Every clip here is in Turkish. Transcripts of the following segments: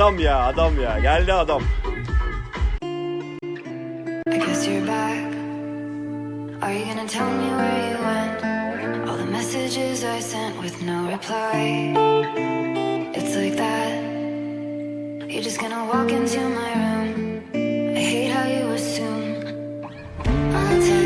adam ya adam ya geldi adam. I guess you're back. Are you gonna tell me where you went? All the messages I sent with no reply. It's like that. You're just gonna walk into my room. I hate how you assume. I'll take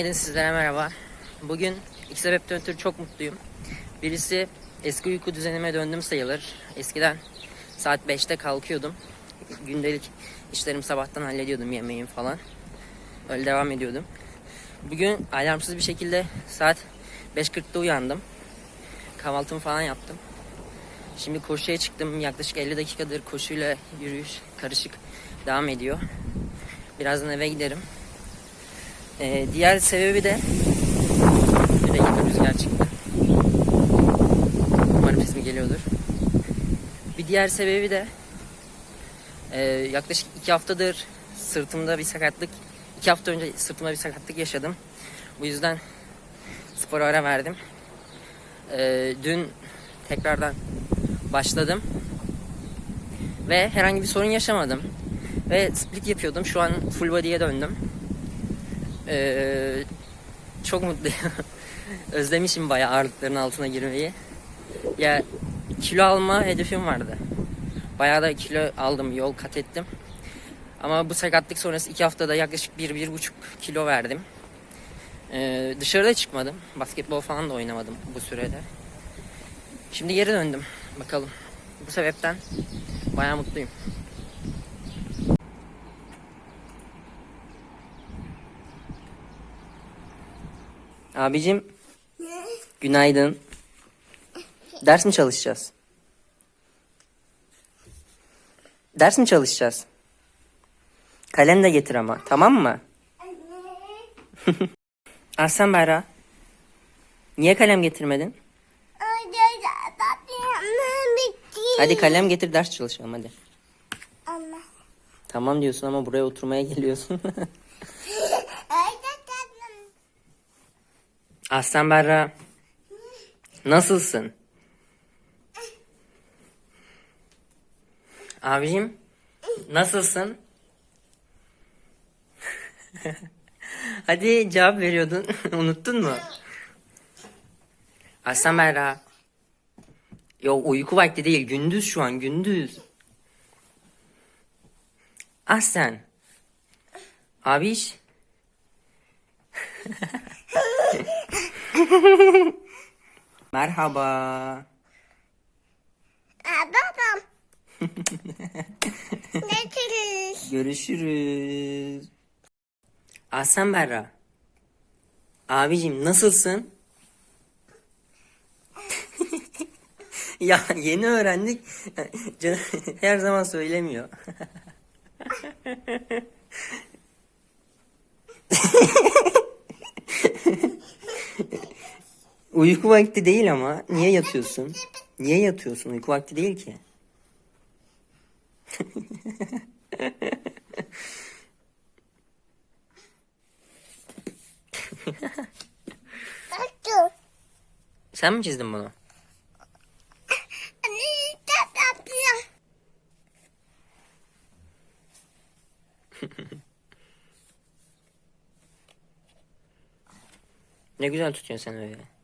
günaydın sizlere merhaba. Bugün iki sebepten ötürü çok mutluyum. Birisi eski uyku düzenime döndüm sayılır. Eskiden saat 5'te kalkıyordum. Gündelik işlerimi sabahtan hallediyordum yemeğim falan. Öyle devam ediyordum. Bugün alarmsız bir şekilde saat 5.40'da uyandım. Kahvaltımı falan yaptım. Şimdi koşuya çıktım. Yaklaşık 50 dakikadır koşuyla yürüyüş karışık devam ediyor. Birazdan eve giderim. Ee, diğer sebebi de bir dakika rüzgar çıktı. Umarım sesim geliyordur. Bir diğer sebebi de e, yaklaşık iki haftadır sırtımda bir sakatlık, iki hafta önce sırtımda bir sakatlık yaşadım. Bu yüzden spora ara verdim. Ee, dün tekrardan başladım ve herhangi bir sorun yaşamadım. Ve split yapıyordum. Şu an full body'ye döndüm. Ee, çok mutluyum. Özlemişim bayağı ağırlıkların altına girmeyi. Ya kilo alma hedefim vardı. Bayağı da kilo aldım, yol kat ettim. Ama bu sakatlık sonrası iki haftada yaklaşık bir, bir buçuk kilo verdim. Ee, dışarıda çıkmadım. Basketbol falan da oynamadım bu sürede. Şimdi geri döndüm. Bakalım. Bu sebepten bayağı mutluyum. Abicim. Günaydın. Ders mi çalışacağız? Ders mi çalışacağız? Kalem de getir ama. Tamam mı? Aslan Berra. Niye kalem getirmedin? Hadi kalem getir ders çalışalım hadi. Tamam diyorsun ama buraya oturmaya geliyorsun. Aslan Berra. Nasılsın? Abicim. Nasılsın? Hadi cevap veriyordun. Unuttun mu? Aslan Berra. Yok uyku vakti değil. Gündüz şu an gündüz. Aslan. Abiş. Merhaba. Babam. Görüşürüz. Görüşürüz. Aslan Berra. Abicim nasılsın? ya yeni öğrendik. Her zaman söylemiyor. Uyku vakti değil ama. Niye yatıyorsun? Niye yatıyorsun? Uyku vakti değil ki. Sen mi çizdin bunu? Ne güzel tutuyorsun sen öyle.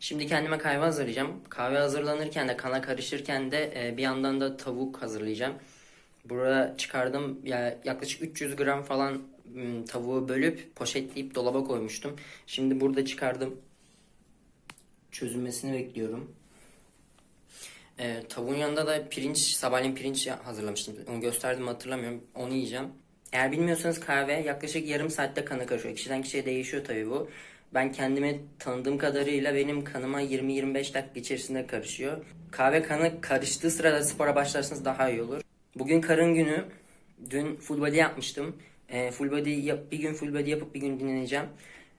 Şimdi kendime kahve hazırlayacağım. Kahve hazırlanırken de kana karışırken de e, bir yandan da tavuk hazırlayacağım. Buraya çıkardım ya yaklaşık 300 gram falan tavuğu bölüp poşetleyip dolaba koymuştum. Şimdi burada çıkardım. Çözülmesini bekliyorum. Ee, tavuğun yanında da pirinç, sabahleyin pirinç hazırlamıştım. Onu gösterdim hatırlamıyorum. Onu yiyeceğim. Eğer bilmiyorsanız kahve yaklaşık yarım saatte kana karışıyor. Kişiden kişiye değişiyor tabii bu. Ben kendime tanıdığım kadarıyla benim kanıma 20-25 dakika içerisinde karışıyor. Kahve kanı karıştığı sırada spora başlarsanız daha iyi olur. Bugün karın günü. Dün full body yapmıştım. Ee, full body yap, bir gün full body yapıp bir gün dinleneceğim.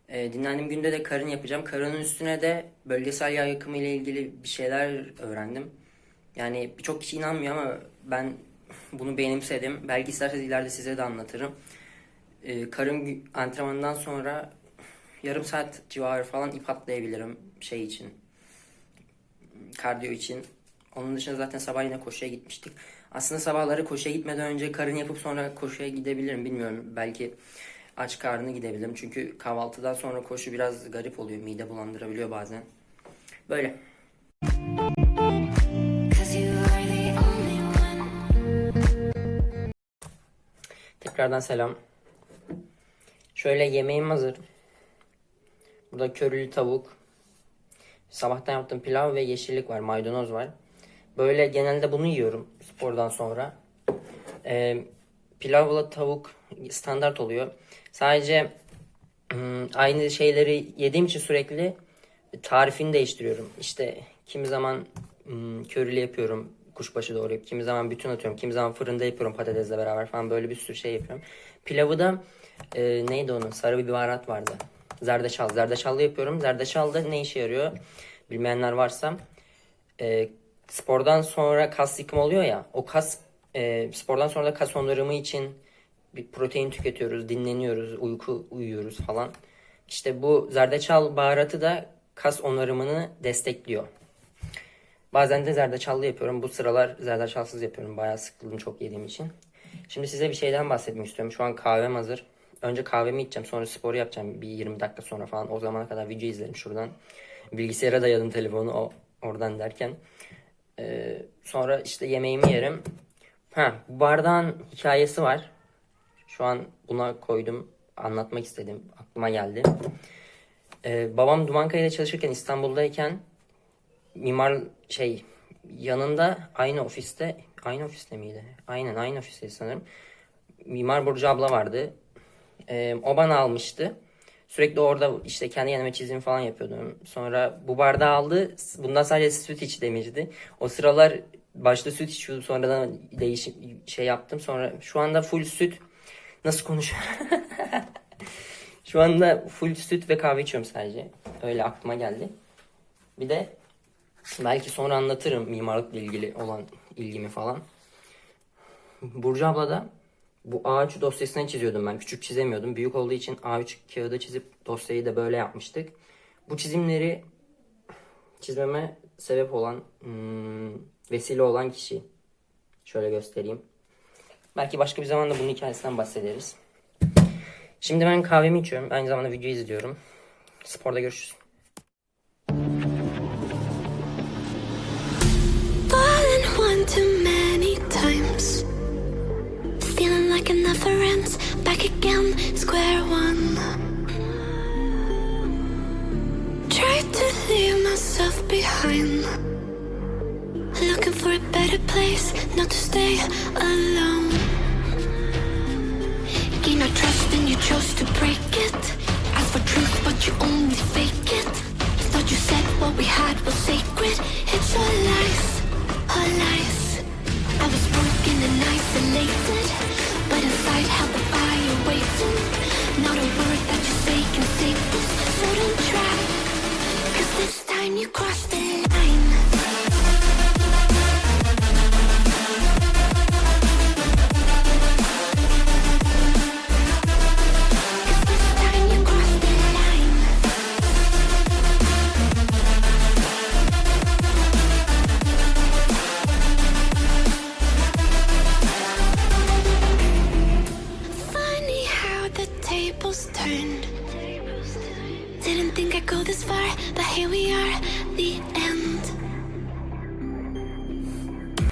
Ee, dinlendiğim günde de karın yapacağım. Karının üstüne de bölgesel yağ yakımı ile ilgili bir şeyler öğrendim. Yani birçok kişi inanmıyor ama ben bunu benimsedim. Belki isterseniz ileride size de anlatırım. Ee, karın antrenmanından sonra yarım saat civarı falan ip atlayabilirim şey için. Kardiyo için. Onun dışında zaten sabah yine koşuya gitmiştik. Aslında sabahları koşuya gitmeden önce karın yapıp sonra koşuya gidebilirim bilmiyorum. Belki aç karnı gidebilirim. Çünkü kahvaltıdan sonra koşu biraz garip oluyor. Mide bulandırabiliyor bazen. Böyle. Tekrardan selam. Şöyle yemeğim hazır. Burada körülü tavuk. Sabahtan yaptığım pilav ve yeşillik var, maydanoz var. Böyle genelde bunu yiyorum spordan sonra. Ee, pilavla tavuk standart oluyor. Sadece ım, aynı şeyleri yediğim için sürekli tarifini değiştiriyorum. İşte kimi zaman ım, körili yapıyorum kuşbaşı doğrayıp, kimi zaman bütün atıyorum, kimi zaman fırında yapıyorum patatesle beraber falan böyle bir sürü şey yapıyorum. Pilavı da e, neydi onun? Sarı bir baharat vardı. Zerdeçal. Zerdeçallı yapıyorum. Zerdeçal da ne işe yarıyor? Bilmeyenler varsa e, spordan sonra kas yıkımı oluyor ya o kas e, spordan sonra da kas onarımı için bir protein tüketiyoruz, dinleniyoruz, uyku uyuyoruz falan. İşte bu zerdeçal baharatı da kas onarımını destekliyor. Bazen de zerdeçallı yapıyorum. Bu sıralar zerdeçalsız yapıyorum. Bayağı sıkıldım çok yediğim için. Şimdi size bir şeyden bahsetmek istiyorum. Şu an kahvem hazır. Önce kahvemi içeceğim. Sonra sporu yapacağım. Bir 20 dakika sonra falan. O zamana kadar video izlerim şuradan. Bilgisayara dayadım telefonu o oradan derken. Ee, sonra işte yemeğimi yerim. Ha, bardağın hikayesi var. Şu an buna koydum. Anlatmak istedim. Aklıma geldi. Ee, babam Dumankaya'da çalışırken İstanbul'dayken mimar şey yanında aynı ofiste aynı ofiste miydi? Aynen aynı ofiste sanırım. Mimar Burcu abla vardı. Ee, o bana almıştı. Sürekli orada işte kendi kendime çizim falan yapıyordum. Sonra bu bardağı aldı. Bundan sadece süt iç demişti. O sıralar başta süt içiyordum. Sonradan değişik şey yaptım. Sonra şu anda full süt. Nasıl konuşuyorum? şu anda full süt ve kahve içiyorum sadece. Öyle aklıma geldi. Bir de belki sonra anlatırım mimarlıkla ilgili olan ilgimi falan. Burcu abla da bu A3 dosyasını çiziyordum ben. Küçük çizemiyordum. Büyük olduğu için A3 kağıda çizip dosyayı da böyle yapmıştık. Bu çizimleri çizmeme sebep olan, hmm, vesile olan kişi. Şöyle göstereyim. Belki başka bir zamanda bunun hikayesinden bahsederiz. Şimdi ben kahvemi içiyorum. Aynı zamanda video izliyorum. Sporda görüşürüz. Like never ends. Back again, square one. Tried to leave myself behind. Looking for a better place, not to stay alone. Gain our trust and you chose to break it. Ask for truth, but you only fake it. Thought you said what we had was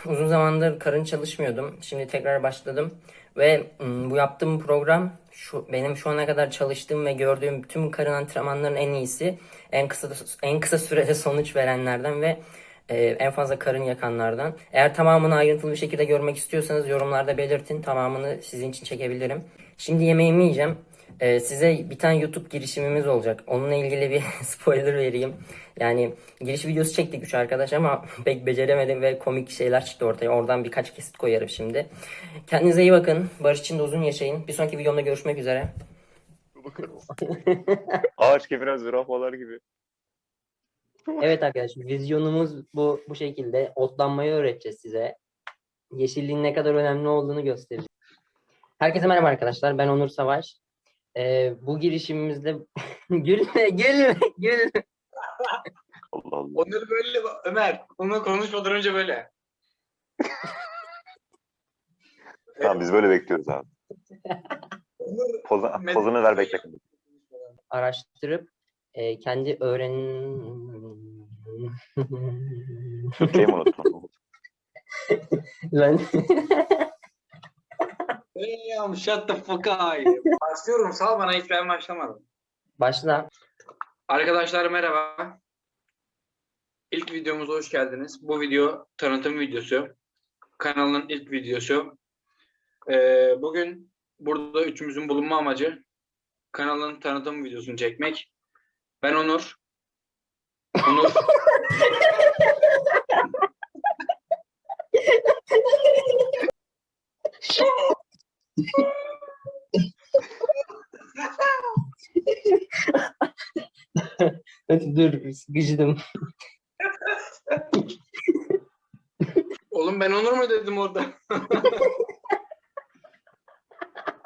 Uzun zamandır karın çalışmıyordum. Şimdi tekrar başladım. Ve ım, bu yaptığım program şu benim şu ana kadar çalıştığım ve gördüğüm tüm karın antrenmanlarının en iyisi. En kısa en kısa sürede sonuç verenlerden ve Ee, en fazla karın yakanlardan. Eğer tamamını ayrıntılı bir şekilde görmek istiyorsanız yorumlarda belirtin. Tamamını sizin için çekebilirim. Şimdi yemeğimi yiyeceğim. Ee, size bir tane YouTube girişimimiz olacak. Onunla ilgili bir spoiler vereyim. Yani giriş videosu çektik üç arkadaş ama pek beceremedim ve komik şeyler çıktı ortaya. Oradan birkaç kesit koyarım şimdi. Kendinize iyi bakın. Barış için de uzun yaşayın. Bir sonraki videomda görüşmek üzere. Ağaç keviren zürafalar gibi. Evet arkadaşlar vizyonumuz bu bu şekilde. Otlanmayı öğreteceğiz size. Yeşilliğin ne kadar önemli olduğunu göstereceğiz. Herkese merhaba arkadaşlar. Ben Onur Savaş. Ee, bu girişimimizde gülme gülme gülme. Allah Allah. Onları böyle Ömer. Onu konuşmadan önce böyle. Tamam biz böyle bekliyoruz abi. Onur Pozu, pozunu ver bekle. araştırıp e, kendi öğren Türkçeyi mi unuttun? ben Damn, shut the fuck up. Başlıyorum sağ ol bana hiç ben başlamadım. başla. Arkadaşlar merhaba. İlk videomuza hoş geldiniz. Bu video tanıtım videosu. Kanalın ilk videosu. Ee, bugün burada üçümüzün bulunma amacı kanalın tanıtım videosunu çekmek. Ben Onur. Onur. Hadi dur sıkıştım. Oğlum ben Onur mu dedim orada?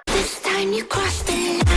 This time you crossed the.